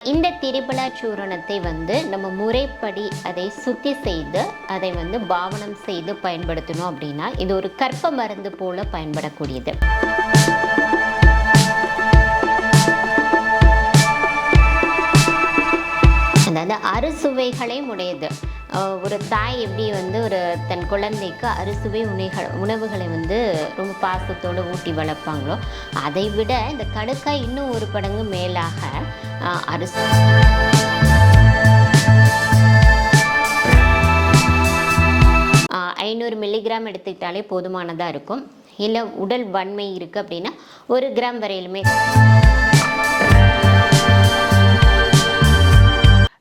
இந்த திரிபலா சூரணத்தை வந்து நம்ம முறைப்படி அதை சுத்தி செய்து அதை வந்து பாவனம் செய்து பயன்படுத்தணும் அப்படின்னா இது ஒரு கற்ப மருந்து போல பயன்படக்கூடியது. அதாவது அறுசுவைகளையும் உடையது. ஒரு தாய் எப்படி வந்து ஒரு தன் குழந்தைக்கு அறுசுவை உணைகள் உணவுகளை வந்து ரொம்ப பாசத்தோடு ஊட்டி வளர்ப்பாங்களோ அதை விட இந்த கடுக்காய் இன்னும் ஒரு படங்கு மேலாக அரிசு அரிசி ஐநூறு மில்லிகிராம் எடுத்துக்கிட்டாலே போதுமானதாக இருக்கும். இல்லை உடல் வன்மை இருக்குது அப்படின்னா ஒரு கிராம் வரையிலுமே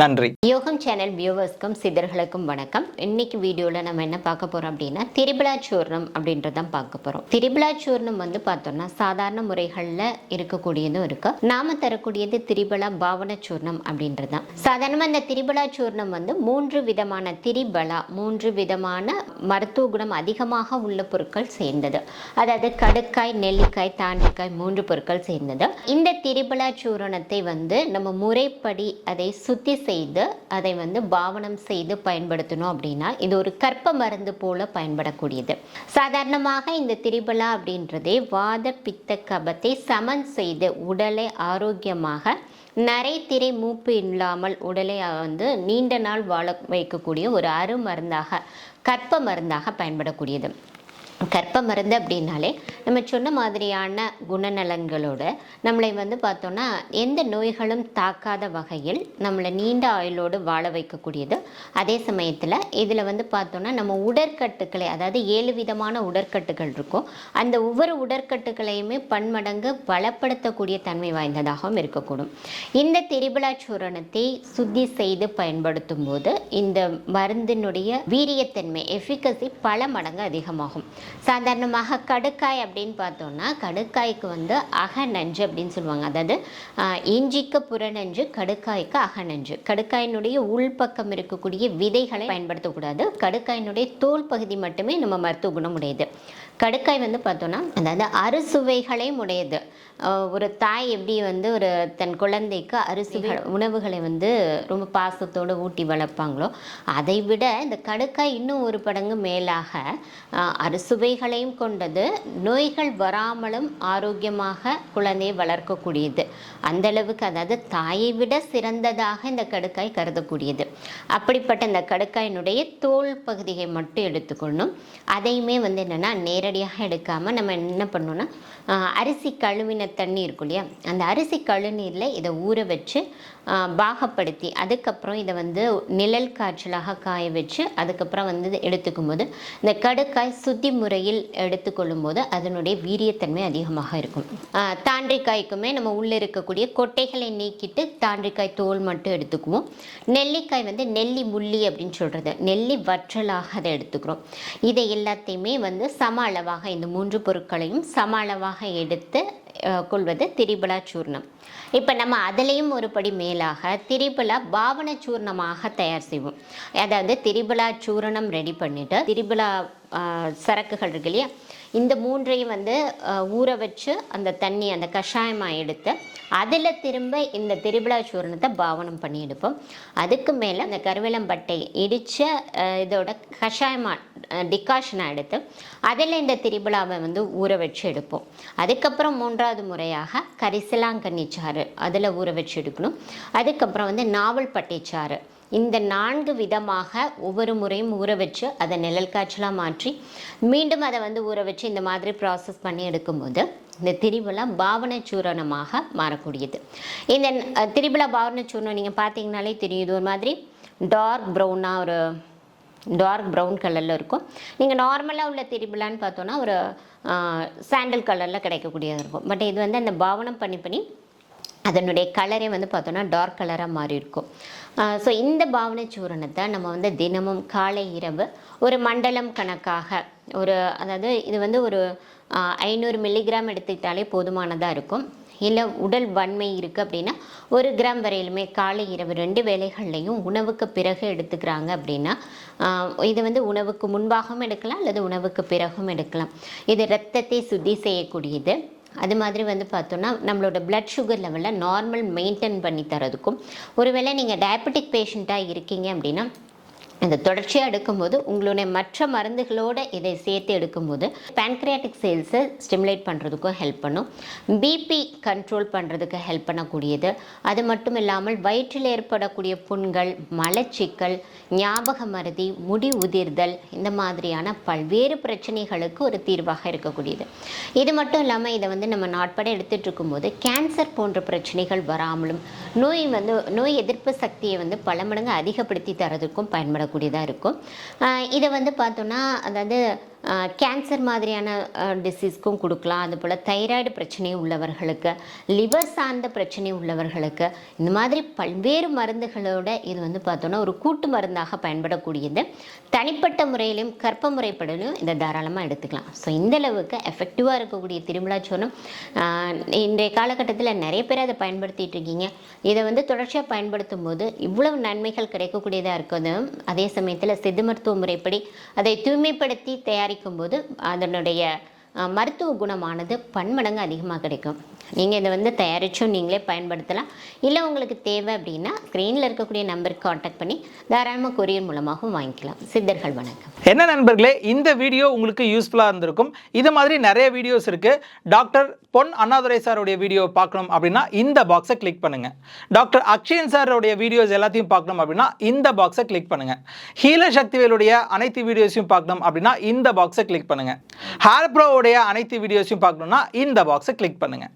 நன்றி. யோகம் சேனல் வியூவர்ஸ்க்கும் சிதர்களுக்கும் வணக்கம். இன்னைக்கு வீடியோவில் நம்ம என்ன பார்க்க போகிறோம் அப்படின்னா திரிபலா சூர்ணம் அப்படின்றதான் பார்க்க போகிறோம் திரிபலா சூர்ணம் வந்து பார்த்தோம்னா சாதாரண முறைகளில் இருக்கக்கூடியதும் இருக்கு. நாம தரக்கூடியது திரிபலா பாவன சூர்ணம் அப்படின்றதான் சாதாரணமாக இந்த திரிபலா சூர்ணம் வந்து மூன்று விதமான திரிபலா மூன்று விதமான மருத்துவ குணம் அதிகமாக உள்ள பொருட்கள் சேர்ந்தது. அதாவது கடுக்காய் நெல்லிக்காய் தாண்டிக்காய் மூன்று பொருட்கள் சேர்ந்தது. இந்த திரிபலா சூரணத்தை வந்து நம்ம முறைப்படி அதை சுத்தி செய்து அதை வந்து பாவனம் செய்து பயன்படுத்தணும் அப்படின்னா இது ஒரு கற்ப மருந்து போல பயன்படக்கூடியது. சாதாரணமாக இந்த திரிபலா அப்படின்றதே வாத பித்த கபத்தை சமன் செய்து உடலை ஆரோக்கியமாக நரைத்திரை மூப்பு இல்லாமல் உடலை வந்து நீண்ட நாள் வாழ வைக்கக்கூடிய ஒரு அருமருந்தாக கற்ப மருந்தாக பயன்படக்கூடியது. கற்ப மருந்து அப்படின்னாலே நம்ம சொன்ன மாதிரியான குணநலன்களோட நம்மளை வந்து பார்த்தோன்னா எந்த நோய்களும் தாக்காத வகையில் நம்மளை நீண்ட ஆயுளோடு வாழ வைக்கக்கூடியது. அதே சமயத்தில் இதில் வந்து பார்த்தோன்னா நம்ம உடற்கட்டுக்களை அதாவது ஏழு விதமான உடற்கட்டுகள் இருக்கும். அந்த ஒவ்வொரு உடற்கட்டுகளையுமே பன்மடங்கு பலப்படுத்தக்கூடிய தன்மை வாய்ந்ததாகவும் இருக்கக்கூடும். இந்த திரிபலா சூரணத்தை சுத்தி செய்து பயன்படுத்தும் போது இந்த மருந்தினுடைய வீரியத்தன்மை எஃபிகசி பல மடங்கு அதிகமாகும். சாதாரணமாக கடுக்காய் அப்படின்னு பார்த்தோம்னா கடுக்காய்க்கு வந்து அகநஞ்சு அப்படின்னு சொல்லுவாங்க. அதாவது இஞ்சிக்கு புறநஞ்சு கடுக்காய்க்கு அகநஞ்சு. கடுக்காயினுடைய உள்பக்கம் இருக்கக்கூடிய விதைகளை பயன்படுத்தக்கூடாது. கடுக்காயினுடைய தோல் பகுதி மட்டுமே நம்ம மருத்துவ குணம் உடையது. கடுக்காய் வந்து பார்த்தோன்னா அதாவது அறுசுவைகளையும் உடையது. ஒரு தாய் எப்படி வந்து ஒரு தன் குழந்தைக்கு அரிசிகள் உணவுகளை வந்து ரொம்ப பாசத்தோடு ஊட்டி வளர்ப்பாங்களோ அதை விட இந்த கடுக்காய் இன்னும் ஒரு படங்கு மேலாக ஆஹ், சுவைகளையும் கொண்டது நோய்கள் வராமலும் ஆரோக்கியமாக குழந்தையை வளர்க்கக்கூடியது. அந்த அளவுக்கு அதாவது தாயை விட சிறந்ததாக இந்த கடுக்காய் கருதக்கூடியது. அப்படிப்பட்ட இந்த கடுக்காயினுடைய தோல் பகுதியை மட்டும் எடுத்துக்கொள்ளணும் அதையுமே வந்து என்னென்னா நேரடியாக எடுக்காமல் நம்ம என்ன பண்ணணும்னா அரிசி கழுவின தண்ணி இருக்கும் இல்லையா? அந்த அரிசி கழுநீரில் இதை ஊற வச்சு பாகப்படுத்தி அதுக்கப்புறம் இதை வந்து நிழல் காய்ச்சலாக காய வச்சு அதுக்கப்புறம் வந்து இதை எடுத்துக்கும் போது இந்த கடுக்காய் சுத்தி முறையில் எடுத்துக்கொள்ளும் போது அதனுடைய வீரியத்தன்மை அதிகமாக இருக்கும். தாண்டிக்காய்க்குமே நம்ம உள்ளே இருக்கக்கூடிய கொட்டைகளை நீக்கிட்டு தாண்டிக்காய் தோல் மட்டும் எடுத்துக்குவோம். நெல்லிக்காய் வந்து நெல்லி முள்ளி அப்படின்னு சொல்கிறது நெல்லி வற்றலாக அதை எடுத்துக்கிறோம். இதை எல்லாத்தையுமே வந்து சம அளவாக இந்த மூன்று பொருட்களையும் சம அளவாக எடுத்து கொள்வது திரிபலா சூர்ணம். இப்போ நம்ம அதுலேயும் ஒரு படி மேலாக திரிபலா பாவன சூர்ணமாக தயார் செய்வோம். அதாவது திரிபலா சூரணம் ரெடி பண்ணிவிட்டு திரிபலா சரக்குகள் இருக்கு இல்லையா? இந்த மூன்றையும் வந்து ஊற வச்சு அந்த தண்ணி அந்த கஷாயமாக எடுத்து அதில் திரும்ப இந்த திருவிழா சூரணத்தை பாவனம் பண்ணி எடுப்போம் அதுக்கு மேலே அந்த கருவேலம்பட்டை இடித்த இதோட கஷாயமாக டிகாஷனாக எடுத்து அதில் இந்த திருவிழாவை வந்து ஊற வச்சு எடுப்போம். அதுக்கப்புறம் மூன்றாவது முறையாக கரிசலாங்கண்ணி சாறு அதில் ஊற வச்சு எடுக்கணும். அதுக்கப்புறம் வந்து நாவல் பட்டை சாறு இந்த நான்கு விதமாக ஒவ்வொரு முறையும் ஊற வச்சு அதை நிழல் காய்ச்சலாக மாற்றி மீண்டும் அதை வந்து ஊற வச்சு இந்த மாதிரி ப்ராசஸ் பண்ணி எடுக்கும்போது இந்த திரிபுலா பாவன சூரணமாக மாறக்கூடியது. இந்த திரிபுலா பாவன சூரணம் நீங்கள் பார்த்தீங்கனாலே தெரியும் இது ஒரு மாதிரி டார்க் ப்ரௌனாக ஒரு டார்க் ப்ரௌன் கலரில் இருக்கும். நீங்கள் நார்மலாக உள்ள திரிபுலான்னு பார்த்தோன்னா ஒரு சாண்டல் கலரில் கிடைக்கக்கூடியது இருக்கும். பட் இது வந்து அந்த பாவனம் பண்ணி பண்ணி அதனுடைய கலரே வந்து பார்த்தோன்னா டார்க் கலராக மாறி இருக்கும். ஸோ இந்த பாவனை சூரணத்தை நம்ம வந்து தினமும் காலை இரவு ஒரு மண்டலம் கணக்காக ஒரு அதாவது இது வந்து ஒரு ஐநூறு மில்லிகிராம் எடுத்துக்கிட்டாலே போதுமானதாக இருக்கும். இல்லை உடல் வன்மை இருக்குது அப்படின்னா ஒரு கிராம் வரையிலுமே காலை இரவு ரெண்டு வேலைகள்லையும் உணவுக்கு பிறகு எடுத்துக்கிறாங்க அப்படின்னா இது வந்து உணவுக்கு முன்பாகவும் எடுக்கலாம் அல்லது உணவுக்கு பிறகும் எடுக்கலாம். இது ரத்தத்தை சுத்தி செய்யக்கூடியது. அது மாதிரி வந்து பார்த்தோன்னா நம்மளோட ப்ளட் சுகர் லெவலில் நார்மல் மெயின்டைன் பண்ணி தரதுக்கும் ஒருவேளை நீங்கள் டயபெட்டிக் பேஷண்ட்டாக இருக்கீங்க அப்படின்னா இந்த தொடர்ச்சியாக எடுக்கும்போது உங்களுடைய மற்ற மருந்துகளோடு இதை சேர்த்து எடுக்கும்போது பேன்க்ரியாட்டிக் செல்ஸை ஸ்டிமுலேட் பண்ணுறதுக்கும் ஹெல்ப் பண்ணும். பிபி கண்ட்ரோல் பண்ணுறதுக்கு ஹெல்ப் பண்ணக்கூடியது. அது மட்டும் இல்லாமல் வயிற்றில் ஏற்படக்கூடிய புண்கள் மலச்சிக்கல் ஞாபக மருதி முடி உதிர்தல் இந்த மாதிரியான பல்வேறு பிரச்சனைகளுக்கு ஒரு தீர்வாக இருக்கக்கூடியது. இது மட்டும் இல்லாமல் இதை வந்து நம்ம நாட்பட எடுத்துகிட்டு இருக்கும்போது கேன்சர் போன்ற பிரச்சனைகள் வராமலும் நோய் வந்து நோய் எதிர்ப்பு சக்தியை வந்து பல மடங்கு அதிகப்படுத்தி தரதுக்கும் பயன்படக்கூடியதாக இருக்கும். இதை வந்து பார்த்தோன்னா அதாவது கேன்சர் மாதிரியான டிசீஸ்க்கும் கொடுக்கலாம். அதுபோல் தைராய்டு பிரச்சனை உள்ளவர்களுக்கு லிவர் சார்ந்த பிரச்சனை உள்ளவர்களுக்கு இந்த மாதிரி பல்வேறு மருந்துகளோட இது வந்து பார்த்தோன்னா ஒரு கூட்டு மருந்தாக பயன்படக்கூடியது. தனிப்பட்ட முறையிலும் கற்ப முறைப்படலும் இதை தாராளமாக எடுத்துக்கலாம். ஸோ இந்த அளவுக்கு எஃபெக்டிவாக இருக்கக்கூடிய திருவிழாச்சோனம் இன்றைய காலகட்டத்தில் நிறைய பேர் அதை பயன்படுத்திட்டு இருக்கீங்க. இதை வந்து தொடர்ச்சியாக பயன்படுத்தும் போது இவ்வளவு நன்மைகள் கிடைக்கக்கூடியதாக இருக்கிறதும் அதே சமயத்தில் சித்த மருத்துவ முறைப்படி அதை தூய்மைப்படுத்தி தயாரிக்க சமைக்கும்போது அதனுடைய மருத்துவ குணமானது பன்மடங்கு அதிகமாக கிடைக்கும். நீங்கள் இதை வந்து தயாரித்தும் நீங்களே பயன்படுத்தலாம். இல்லை உங்களுக்கு தேவை அப்படின்னா ஸ்க்ரீனில் இருக்கக்கூடிய நம்பருக்கு காண்டாக்ட் பண்ணி தாராளமாக கொரியர் மூலமாகவும் வாங்கிக்கலாம். சித்தர்கள் வணக்கம். என்ன நண்பர்களே இந்த வீடியோ உங்களுக்கு யூஸ்ஃபுல்லாக இருந்திருக்கும். இது மாதிரி நிறைய வீடியோஸ் இருக்குது டாக்டர் பொன் அண்ணாதுரை சாருடைய வீடியோ பார்க்கணும் அப்படின்னா இந்த பாக்ஸை கிளிக் பண்ணுங்கள் டாக்டர் அக்ஷயன் சாருடைய வீடியோஸ் எல்லாத்தையும் பார்க்கணும் அப்படின்னா இந்த பாக்ஸை கிளிக் பண்ணுங்கள் ஹீல சக்திவேலுடைய அனைத்து வீடியோஸையும் பார்க்கணும் அப்படின்னா இந்த பாக்ஸை கிளிக் பண்ணுங்கள் ஹேர் ப்ரோவுடைய அனைத்து வீடியோஸையும் பார்க்கணும்னா இந்த பாக்ஸை கிளிக் பண்ணுங்க.